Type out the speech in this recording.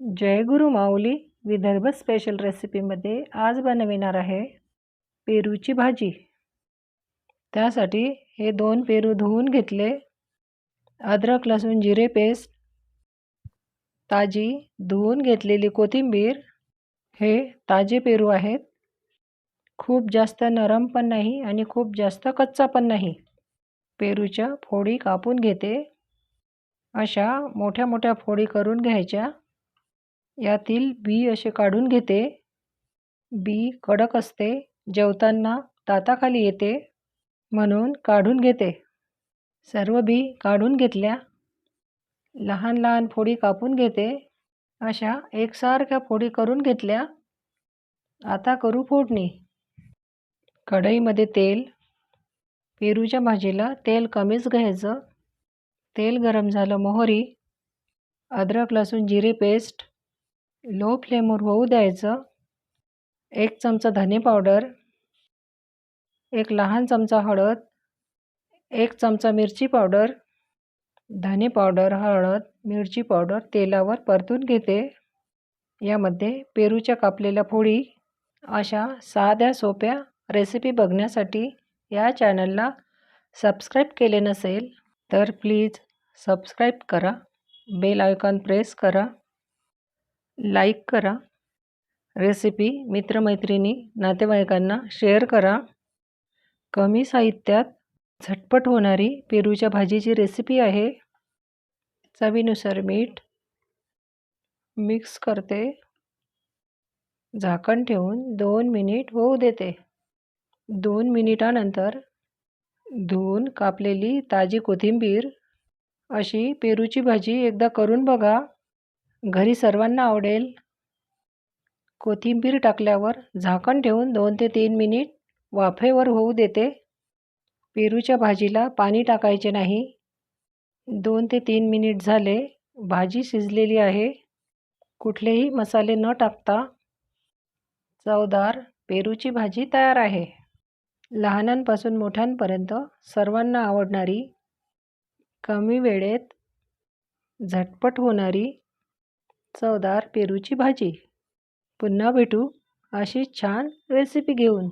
जय गुरु माऊली Vidarbha special रेसिपीमध्ये आज बनविणार आहे पेरूची भाजी. त्यासाठी हे दोन पेरू धुवून घेतले. अद्रक लसूण जिरे पेस्ट ताजी धुवून घेतलेली कोथिंबीर हे ताजे पेरू आहेत. खूप जास्त नरम पण नाही आणि खूप जास्त कच्चा पण नाही. पेरूच्या फोडी कापून घेते. अशा मोठ्या मोठ्या फोडी करून घ्यायच्या. यातील बी असे काढून घेते. बी कडक असते. जेवताना दाताखाली येते. म्हणून काढून घेते. सर्व बी काढून घेतल्या. लहान लहान फोडी कापून घेते. अशा एकसारख्या फोडी करून घेतल्या. आता करू फोडणी. कढईमध्ये तेल. पेरूच्या भाजीला तेल कमीच घ्यायचं. तेल गरम झालं मोहरी. अद्रक लसूण जिरे पेस्ट. लो फ्लेमवर होऊ द्यायचं. एक चमचा धने पावडर. एक लहान चमचा हळद. एक चमचा मिरची पावडर. धने पावडर हळद मिरची पावडर तेलावर परतून घेते. यामध्ये पेरूच्या कापलेल्या फोडी अशा साध्या सोप्या रेसिपी बघण्यासाठी या चॅनलला सबस्क्राईब केले नसेल तर प्लीज सबस्क्राईब करा. बेल आयकॉन प्रेस करा. लाईक करा. रेसिपी मित्रमैत्रिणी नातेवाईकांना शेअर करा. कमी साहित्यात झटपट होणारी पेरूच्या भाजीची रेसिपी आहे. चवीनुसार मीठ मिक्स करते. झाकण ठेवून दोन मिनिट होऊ देते. दोन मिनिटानंतर धुवून कापलेली ताजी कोथिंबीर अशी पेरूची भाजी एकदा करून बघा. घरी सर्वांना आवडेल. कोथिंबीर टाकल्यावर झाकण ठेवून दोन ते तीन मिनिट वाफेवर होऊ देते. पेरूच्या भाजीला पाणी टाकायचे नाही. दोन ते तीन मिनिट झाले. भाजी शिजलेली आहे. कुठलेही मसाले न टाकता चवदार पेरूची भाजी तयार आहे. लहानांपासून मोठ्यांपर्यंत सर्वांना आवडणारी कमी वेळेत झटपट होणारी चवदार पेरूची भाजी. पुन्हा भेटू अशी छान रेसिपी घेऊन.